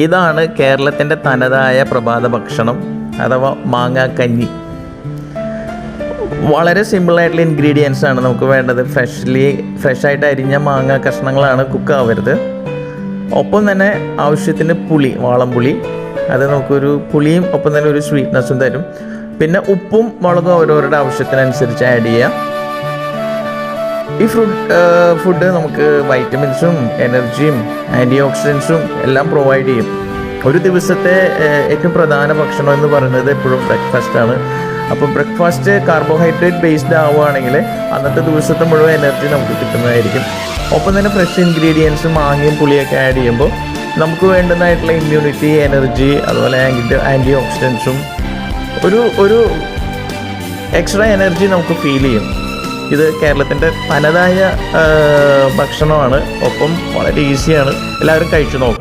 ഇതാണ് കേരളത്തിന്റെ തനതായ പ്രഭാത ഭക്ഷണം അഥവാ മാങ്ങാക്കഞ്ഞി വളരെ സിമ്പിളായിട്ടുള്ള ഇൻഗ്രീഡിയൻസ് ആണ് നമുക്ക് വേണ്ടത്. ഫ്രഷ്ലി ഫ്രഷായിട്ട് അരിഞ്ഞ മാങ്ങ കഷ്ണങ്ങളാണ് കുക്ക് ആവരുത്. ഒപ്പം തന്നെ ആവശ്യത്തിന് പുളി വാളംപുളി അത് നമുക്കൊരു പുളിയും ഒപ്പം തന്നെ ഒരു സ്വീറ്റ്നെസ്സും തരും. പിന്നെ ഉപ്പും മുളകും ഓരോരുടെ ആവശ്യത്തിനനുസരിച്ച് ആഡ് ചെയ്യാം. ഈ ഫ്രൂട്ട് ഫുഡ് നമുക്ക് വൈറ്റമിൻസും എനർജിയും ആന്റി ഓക്സിഡൻസും എല്ലാം പ്രൊവൈഡ് ചെയ്യും. ഒരു ദിവസത്തെ ഏറ്റവും പ്രധാന ഭക്ഷണം എന്ന് പറയുന്നത് എപ്പോഴും ബ്രേക്ക്ഫാസ്റ്റ് ആണ്. അപ്പോൾ ബ്രേക്ക്ഫാസ്റ്റ് കാർബോഹൈഡ്രേറ്റ് ബേസ്ഡ് ആവുകയാണെങ്കിൽ അന്നത്തെ ദിവസത്തെ മുഴുവൻ എനർജി നമുക്ക് കിട്ടുന്നതായിരിക്കും. ഒപ്പം തന്നെ ഫ്രഷ് ഇൻഗ്രീഡിയൻസും മാങ്ങയും പുളിയൊക്കെ ആഡ് ചെയ്യുമ്പോൾ നമുക്ക് വേണ്ടുന്നതായിട്ടുള്ള ഇമ്മ്യൂണിറ്റി എനർജി അതുപോലെ ആന്റി ഓക്സിഡൻസും ഒരു ഒരു എക്സ്ട്രാ എനർജി നമുക്ക് ഫീൽ ചെയ്യും ഇത് കേരളത്തിന്റെ തനതായ ഭക്ഷണമാണ്. ഒപ്പം വളരെ ഈസിയാണ്. എല്ലാവരും കഴിച്ചു നോക്കണം.